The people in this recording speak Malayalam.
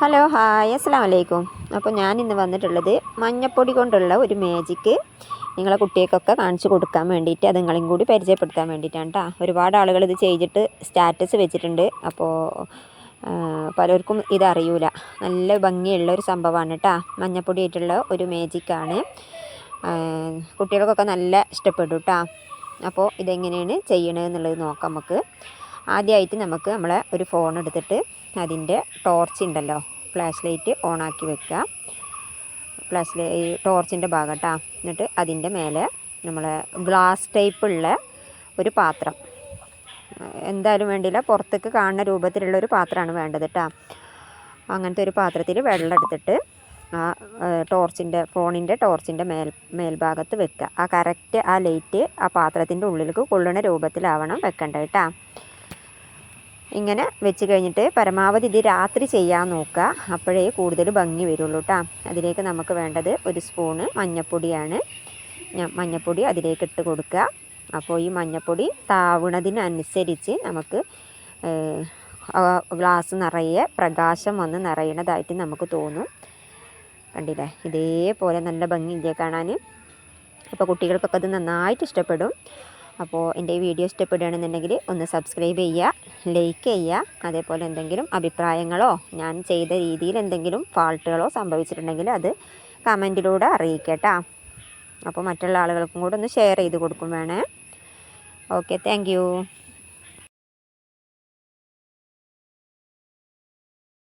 ഹലോ ഹായ് അസ്സാം വലൈക്കും അപ്പോൾ ഞാൻ ഇന്ന് വന്നിട്ടുള്ളത് മഞ്ഞപ്പൊടി കൊണ്ടുള്ള ഒരു മാജിക്ക് നിങ്ങളെ കുട്ടികൾക്കൊക്കെ കാണിച്ചു കൊടുക്കാൻ വേണ്ടിയിട്ട് അത് നിങ്ങളെയും കൂടി പരിചയപ്പെടുത്താൻ വേണ്ടിയിട്ടാണ് കേട്ടോ ഒരുപാട് ആളുകൾ ഇത് ചെയ്തിട്ട് സ്റ്റാറ്റസ് വെച്ചിട്ടുണ്ട്. അപ്പോൾ പലർക്കും ഇതറിയൂല നല്ല ഭംഗിയുള്ള ഒരു സംഭവമാണ് കേട്ടോ മഞ്ഞപ്പൊടി ആയിട്ടുള്ള ഒരു മാജിക്കാണ് കുട്ടികൾക്കൊക്കെ നല്ല ഇഷ്ടപ്പെടും കേട്ടോ അപ്പോൾ ഇതെങ്ങനെയാണ് ചെയ്യണതെന്നുള്ളത് നോക്കാം നമുക്ക്. ആദ്യമായിട്ട് നമുക്ക് നമ്മൾ ഒരു ഫോൺ എടുത്തിട്ട് അതിന്റെ ടോർച്ച് ഉണ്ടല്ലോ ഫ്ലാഷ് ലൈറ്റ് ഓണാക്കി വെക്കുക ഫ്ലാഷ് ലൈ ടോർച്ചിന്റെ ഭാഗട്ടാ എന്നിട്ട് അതിന്റെ മേലെ നമ്മൾ ഗ്ലാസ് ടൈപ്പുള്ള ഒരു പാത്രം. എന്തായാലും വേണ്ടിയില്ല പുറത്തേക്ക് കാണുന്ന രൂപത്തിലുള്ള ഒരു പാത്രമാണ് വേണ്ടത് കേട്ടോ അങ്ങനത്തെ ഒരു പാത്രത്തിൽ വെള്ളം എടുത്തിട്ട് ആ ടോർച്ചിന്റെ ഫോണിന്റെ ടോർച്ചിന്റെ മേൽ മേൽഭാഗത്ത് വെക്കുക. ആ കറക്റ്റ് ആ ലൈറ്റ് ആ പാത്രത്തിന്റെ ഉള്ളിലേക്ക് കൊള്ളുന്ന രൂപത്തിലാവണം വെക്കേണ്ടത് കേട്ടോ ഇങ്ങനെ വെച്ച് കഴിഞ്ഞിട്ട് പരമാവധി ഇത് രാത്രി ചെയ്യാൻ നോക്കുക. അപ്പോഴേ കൂടുതൽ ഭംഗി വരുള്ളൂ കേട്ടോ അതിലേക്ക് നമുക്ക് വേണ്ടത് ഒരു സ്പൂണ് മഞ്ഞൾപ്പൊടിയാണ് ഞാൻ മഞ്ഞൾപ്പൊടി അതിലേക്ക് ഇട്ട് കൊടുക്കുക. അപ്പോൾ ഈ മഞ്ഞൾപ്പൊടി താവുന്നതിനനുസരിച്ച് നമുക്ക് ഗ്ലാസ് നിറയെ പ്രകാശം വന്ന് നിറയണതായിട്ട് നമുക്ക് തോന്നും. കണ്ടില്ലേ? ഇതേപോലെ നല്ല ഭംഗിയില്ലേ കാണാൻ? അപ്പോൾ കുട്ടികൾക്കൊക്കെ അത് നന്നായിട്ട് ഇഷ്ടപ്പെടും. അപ്പോൾ എന്റെ ഈ വീഡിയോ ഇഷ്ടപ്പെടുകയാണെന്നുണ്ടെങ്കിൽ ഒന്ന് സബ്സ്ക്രൈബ് ചെയ്യുക ലൈക്ക് ചെയ്യുക അതേപോലെ എന്തെങ്കിലും അഭിപ്രായങ്ങളോ ഞാൻ ചെയ്ത രീതിയിൽ എന്തെങ്കിലും ഫാൾട്ടുകളോ സംഭവിച്ചിട്ടുണ്ടെങ്കിൽ അത് കമന്റിലൂടെ അറിയിക്കട്ടാ. അപ്പോൾ മറ്റുള്ള ആളുകൾക്കും കൂടെ ഒന്ന് ഷെയർ ചെയ്ത് കൊടുക്കും വേണേ. Okay thank